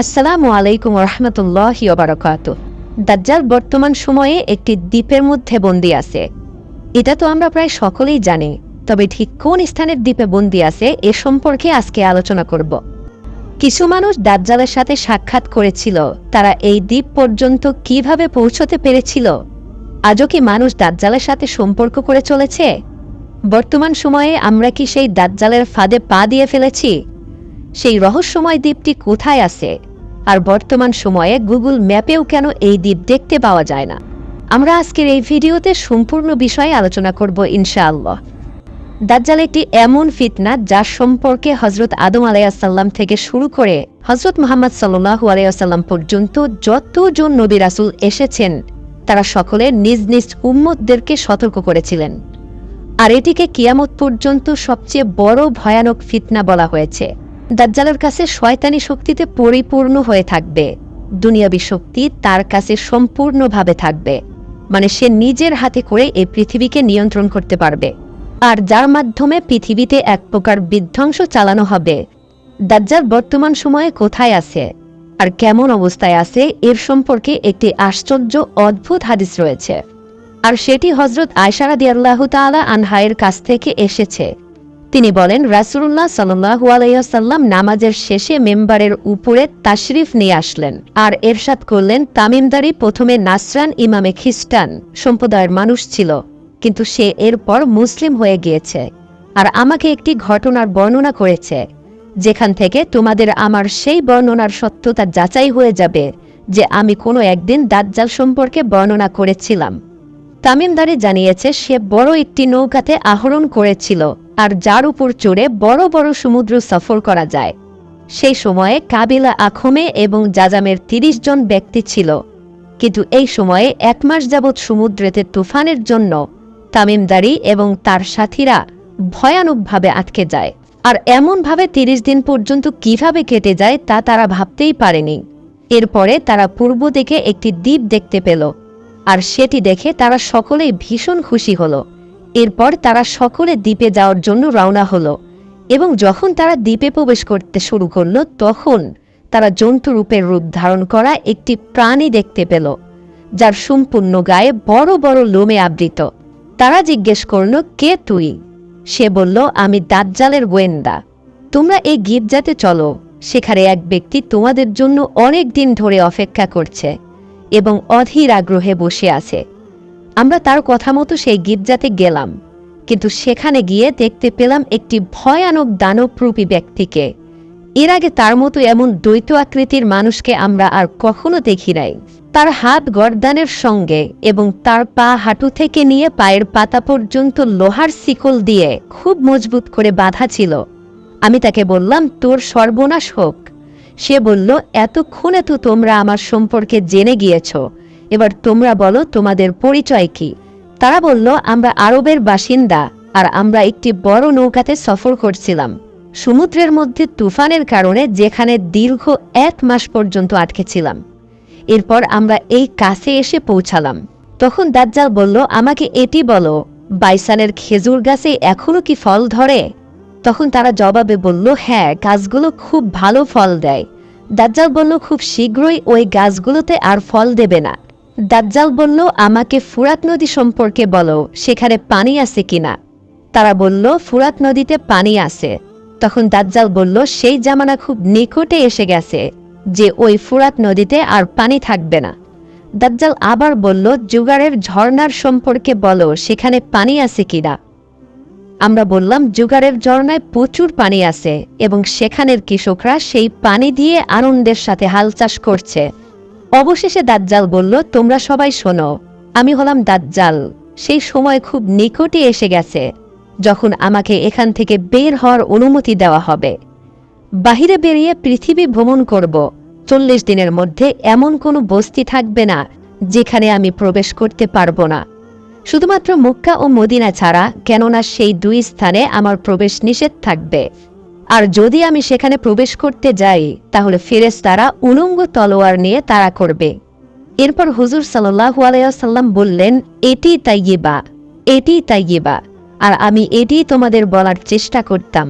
আসসালামু আলাইকুম রহমতুল্লাহ বারকাত দাজ্জাল বর্তমান সময়ে একটি দ্বীপের মধ্যে বন্দী আছে। এটা তো আমরা প্রায় সকলেই জানি, তবে ঠিক কোন স্থানের দ্বীপে বন্দী আছে এ সম্পর্কে আজকে আলোচনা করব। কিছু মানুষ দাজ্জালের সাথে সাক্ষাৎ করেছিল, তারা এই দ্বীপ পর্যন্ত কীভাবে পৌঁছতে পেরেছিল? আজও কি মানুষ দাজ্জালের সাথে সম্পর্ক করে চলেছে? বর্তমান সময়ে আমরা কি সেই দাজ্জালের ফাঁদে পা দিয়ে ফেলেছি? সেই রহস্যময় দ্বীপটি কোথায় আছে? আর বর্তমান সময়ে গুগল ম্যাপেও কেন এই দ্বীপ দেখতে পাওয়া যায় না? আমরা আজকের এই ভিডিওতে সম্পূর্ণ বিষয়ে আলোচনা করব ইনশাআল্লাহ। দাজ্জাল একটি এমন ফিতনা যার সম্পর্কে হজরত আদম আলাইসাল্লাম থেকে শুরু করে হজরত মোহাম্মদ সাল্লু আলাইসাল্লাম পর্যন্ত যতজন নবী রাসুল এসেছেন, তারা সকলে নিজ নিজ উম্মতদেরকে সতর্ক করেছিলেন। আর এটিকে কিয়ামত পর্যন্ত সবচেয়ে বড় ভয়ানক ফিতনা বলা হয়েছে। দাজ্জালের কাছে শয়তানি শক্তিতে পরিপূর্ণ হয়ে থাকবে। দুনিয়াবী শক্তি তার কাছে সম্পূর্ণভাবে থাকবে। মানে সে নিজের হাতে করে এই পৃথিবীকে নিয়ন্ত্রণ করতে পারবে। আর যার মাধ্যমে পৃথিবীতে এক প্রকার বিধ্বংস চালানো হবে। দাজ্জাল বর্তমান সময়ে কোথায় আছে? আর কেমন অবস্থায় আছে এর সম্পর্কে একটি আশ্চর্য, অদ্ভুত হাদিস রয়েছে। আর সেটি হজরত আয়সারাদি আল্লাহ তালা আনহায়ের কাছ থেকে এসেছে। তিনি বলেন রাসুল্লাহ সাল্লাহ আলাইসাল্লাম নামাজের শেষে মেম্বারের উপরে তাশরিফ নিয়ে আসলেন আর এরশাদ করলেন, তামিমদারি প্রথমে নাসরান ইমামে খ্রিস্টান সম্প্রদায়ের মানুষ ছিল, কিন্তু সে এরপর মুসলিম হয়ে গিয়েছে আর আমাকে একটি ঘটনার বর্ণনা করেছে, যেখান থেকে তোমাদের আমার সেই বর্ণনার সত্যতা যাচাই হয়ে যাবে যে আমি কোনো একদিন দাজ্জাল সম্পর্কে বর্ণনা করেছিলাম। তামিমদারি জানিয়েছে, সে বড় একটি নৌকাতে আহরণ করেছিল আর যার উপর চড়ে বড় বড় সমুদ্র সফর করা যায়। সেই সময়ে কাবিলা আখমে এবং জাজামের ৩০ জন ব্যক্তি ছিল। কিন্তু এই সময়ে এক মাস যাবৎ সমুদ্রেতে তুফানের জন্য তামিমদারি এবং তার সাথীরা ভয়ানকভাবে আটকে যায়। আর এমনভাবে ৩০ দিন পর্যন্ত কীভাবে কেটে যায় তা তারা ভাবতেই পারেনি। এরপরে তারা পূর্ব দিকে একটি দ্বীপ দেখতে পেল। আর সেটি দেখে তারা সকলেই ভীষণ খুশি হলো। এরপর তারা সকলে দ্বীপে যাওয়ার জন্য রওনা হলো এবং যখন তারা দ্বীপে প্রবেশ করতে শুরু করল, তখন তারা জন্তুরূপের রূপ ধারণ করা একটি প্রাণী দেখতে পেল, যার সম্পূর্ণ গায়ে বড় বড় লোমে আবৃত। তারা জিজ্ঞেস করল, কে তুই? সে বলল, আমি দাজ্জালের গোয়েন্দা। তোমরা এই গির্জাতে চলো, সেখানে এক ব্যক্তি তোমাদের জন্য অনেক দিন ধরে অপেক্ষা করছে। এবং অধীর আগ্রহে বসে আছে। আমরা তার কথা মতো সেই গির্জাতে গেলাম, কিন্তু সেখানে গিয়ে দেখতে পেলাম একটি ভয়ানক দানবরূপী ব্যক্তিকে। এর আগে তার মতো এমন দ্বৈত আকৃতির মানুষকে আমরা আর কখনো দেখি নাই। তার হাত গরদানের সঙ্গে এবং তার পা হাঁটু থেকে নিয়ে পায়ের পাতা পর্যন্ত লোহার শিকল দিয়ে খুব মজবুত করে বাঁধা ছিল। আমি তাকে বললাম, তোর সর্বনাশ হোক। সে বলল, এতক্ষণে তো তোমরা আমার সম্পর্কে জেনে গিয়েছ। এবার তোমরা বলো, তোমাদের পরিচয় কি? তারা বলল, আমরা আরবের বাসিন্দা, আর আমরা একটি বড় নৌকাতে সফর করছিলাম। সমুদ্রের মধ্যে তুফানের কারণে যেখানে দীর্ঘ এক মাস পর্যন্ত আটকেছিলাম এরপর আমরা এই কাছে এসে পৌঁছালাম। তখন দাজ্জাল বলল, আমাকে এটি বলো, বাইসানের খেজুর গাছে এখনও কি ফল ধরে? তখন তারা জবাবে বলল হ্যাঁ গাছগুলো খুব ভালো ফল দেয়। দাজ্জাল বলল, খুব শীঘ্রই ওই গাছগুলোতে আর ফল দেবে না। দাজ্জাল বলল, আমাকে ফুরাত নদী সম্পর্কে বলো, সেখানে পানি আছে কিনা তারা বলল, ফুরাত নদীতে পানি আছে। তখন দাজ্জাল বলল, সেই জামানা খুব নিকটে এসে গেছে, যে ওই ফুরাত নদীতে আর পানি থাকবে না। দাজ্জাল আবার বলল, জুগারের ঝর্নার সম্পর্কে বলো, সেখানে পানি আছে কিনা আমরা বললাম জুগারের ঝর্ণায় প্রচুর পানি আছে এবং সেখানের কৃষকরা সেই পানি দিয়ে আনন্দের সাথে হাল চাষ করছে। অবশেষে দাজ্জাল বলল, তোমরা সবাই শোনো, আমি হলাম দাজ্জাল। সেই সময় খুব নিকটে এসে গেছে, যখন আমাকে এখান থেকে বের হওয়ার অনুমতি দেওয়া হবে। বাহিরে বেরিয়ে পৃথিবী ভ্রমণ করব। চল্লিশ দিনের মধ্যে এমন কোনো বস্তি থাকবে না, যেখানে আমি প্রবেশ করতে পারব না। শুধুমাত্র মুক্কা ও মদিনা ছাড়া, কেননা সেই দুই স্থানে আমার প্রবেশ নিষেধ থাকবে। আর যদি আমি সেখানে প্রবেশ করতে যাই, তাহলে ফেরেস তারা উলঙ্গ তলোয়ার নিয়ে তারা করবে। এরপর হুজুর সাল্লাহু আলাইসাল্লাম বললেন, এটি তাইয়েবা এটি তাইয়েবা, আর আমি এটি তোমাদের বলার চেষ্টা করতাম।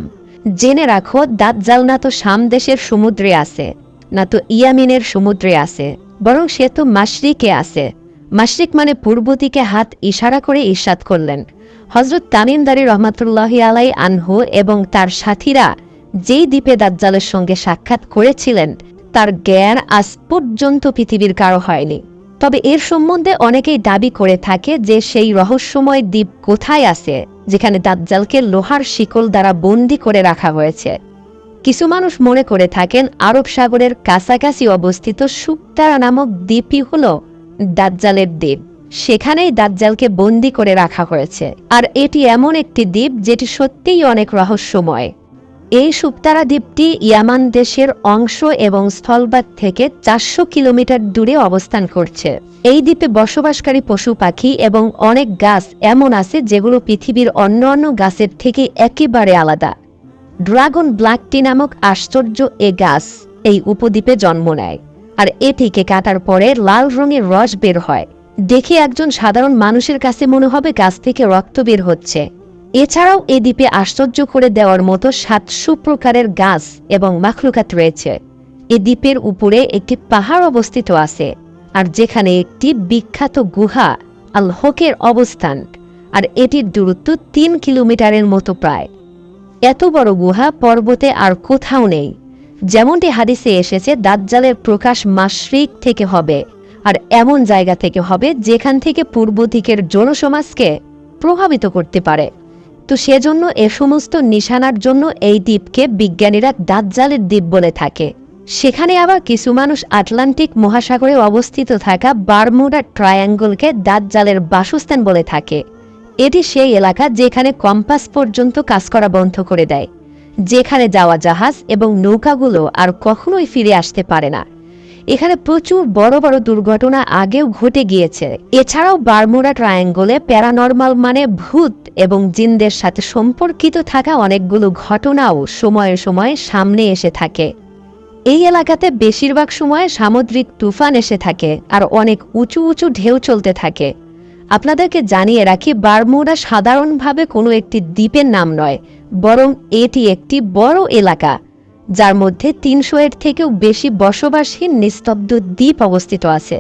জেনে রাখো, দাজ্জাল না তো সামদেশের সমুদ্রে আছে, না তো ইয়ামিনের সমুদ্রে আছে, বরং সে তো মাসরিকে আছে। মাশরিক মানে পূর্ব দিকে হাত ইশারা করে ইরশাদ করলেন। হজরত তামিমদারি রহমাতুল্লাহ আলাই আনহু এবং তার সাথীরা যেই দ্বীপে দাজ্জালের সঙ্গে সাক্ষাৎ করেছিলেন, তার জ্ঞান আজ পর্যন্ত পৃথিবীর কারও হয়নি। তবে এর সম্বন্ধে অনেকেই দাবি করে থাকে যে সেই রহস্যময় দ্বীপ কোথায় আছে, যেখানে দাজ্জালকে লোহার শিকল দ্বারা বন্দি করে রাখা হয়েছে। কিছু মানুষ মনে করে থাকেন, আরব সাগরের কাছাকাছি অবস্থিত সুক্তারা নামক দ্বীপই হল দাজ্জালের দ্বীপ। সেখানেই দাজ্জালকে বন্দি করে রাখা হয়েছে। আর এটি এমন একটি দ্বীপ যেটি সত্যিই অনেক রহস্যময়। এই সুপ্তারা দ্বীপটি ইয়ামান দেশের অংশ এবং স্থলবাদ থেকে চারশো কিলোমিটার দূরে অবস্থান করছে। এই দ্বীপে বসবাসকারী পশু পাখি এবং অনেক গাছ এমন আছে যেগুলো পৃথিবীর অন্য অন্য গাছের থেকে একেবারে আলাদা। ড্রাগন ব্ল্যাক টি নামক আশ্চর্য এ গাছ এই উপদ্বীপে জন্ম নেয়। আর এটিকে কাটার পরে লাল রঙের রস বের হয়। দেখে একজন সাধারণ মানুষের কাছে মনে হবে গাছ থেকে রক্ত বের হচ্ছে। এছাড়াও এ দ্বীপে আশ্চর্য করে দেওয়ার মতো সাতশো প্রকারের গাছ এবং মাখলুকাত রয়েছে। এ দ্বীপের উপরে একটি পাহাড় অবস্থিত আছে, আর যেখানে একটি বিখ্যাত গুহা, আল হকের অবস্থান, আর এটির দূরত্ব তিন কিলোমিটারের মতো প্রায়। এত বড় গুহা পর্বতে আর কোথাও নেই। যেমনটি হাদিসে এসেছে, দাজ্জালের প্রকাশ মাসরিক থেকে হবে আর এমন জায়গা থেকে হবে যেখান থেকে পূর্ব দিকের জনসমাজকে প্রভাবিত করতে পারে। তো সেজন্য এ সমস্ত নিশানার জন্য এই দ্বীপকে বিজ্ঞানীরা দাজ্জালের দ্বীপ বলে থাকে। সেখানে আবার কিছু মানুষ আটলান্টিক মহাসাগরে অবস্থিত থাকা বারমুডা ট্রায়াঙ্গলকে দাজ্জালের বাসস্থান বলে থাকে। এটি সেই এলাকা যেখানে কম্পাস পর্যন্ত কাজ করা বন্ধ করে দেয়। যেখানে যাওয়া জাহাজ এবং নৌকাগুলো আর কখনোই ফিরে আসতে পারে না। এখানে প্রচুর বড় বড় দুর্ঘটনা আগেও ঘটে গিয়েছে। এছাড়াও বারমুডা ট্রায়াঙ্গলে প্যারানর্মাল মানে ভূত এবং জিনদের সাথে সম্পর্কিত থাকা অনেকগুলো ঘটনাও সময়ে সময়ে সামনে এসে থাকে। এই এলাকাতে বেশিরভাগ সময় সামুদ্রিক তুফান এসে থাকে আর অনেক উঁচু উঁচু ঢেউ চলতে থাকে। আপনাদেরকে জানিয়ে রাখি, বারমুডা সাধারণভাবে কোনো একটি দ্বীপের নাম নয়, বরং এটি একটি বড় এলাকা, যার মধ্যে তিনশো এর থেকেও বেশি বসবাসহীন নিস্তব্ধ দ্বীপ অবস্থিত আছে,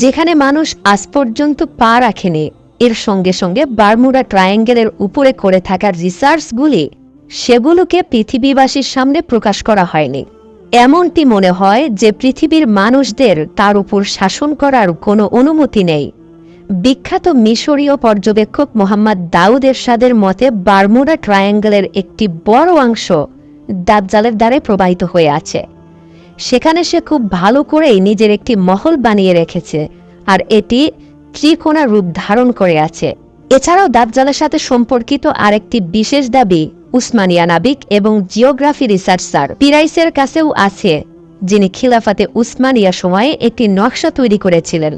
যেখানে মানুষ আজ পর্যন্ত পা রাখেনি। এর সঙ্গে সঙ্গে বারমুডা ট্রায়াঙ্গেলের উপরে করে থাকা রিসার্চগুলি সেগুলোকে পৃথিবীবাসীর সামনে প্রকাশ করা হয়নি। এমনটি মনে হয় যে পৃথিবীর মানুষদের তার উপর শাসন করার কোনো অনুমতি নেই। বিখ্যাত মিশরীয় পর্যবেক্ষক মোহাম্মদ দাউদ এরশাদের মতে, বারমুডা ট্রায়াঙ্গেলের একটি বড় অংশ দাজ্জালের দ্বারে প্রবাহিত হয়ে আছে। সেখানে সে খুব ভালো করেই নিজের একটি মহল বানিয়ে রেখেছে আর এটি ত্রিকোণা রূপ ধারণ করে আছে। এছাড়াও দাজ্জালের সাথে সম্পর্কিত আরেকটি বিশেষ দাবি উসমানিয়া নাবিক এবং জিওগ্রাফি রিসার্চার পিরাইসের কাছেও আছে, যিনি খিলাফাতে উসমানিয়া সময়ে একটি নকশা তৈরি করেছিলেন।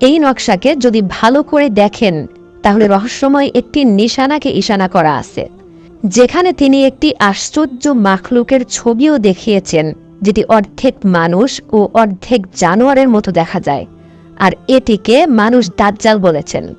এই নকশাকে যদি ভালো করে দেখেন, তাহলে রহস্যময় একটি নিশানাকে ইশানা করা আছে, যেখানে তিনি একটি আশ্চর্য মাখলুকের ছবিও দেখিয়েছেন, যেটি অর্ধেক মানুষ ও অর্ধেক জানোয়ারের মতো দেখা যায়, আর এটিকে মানুষ দাজ্জাল বলেছেন।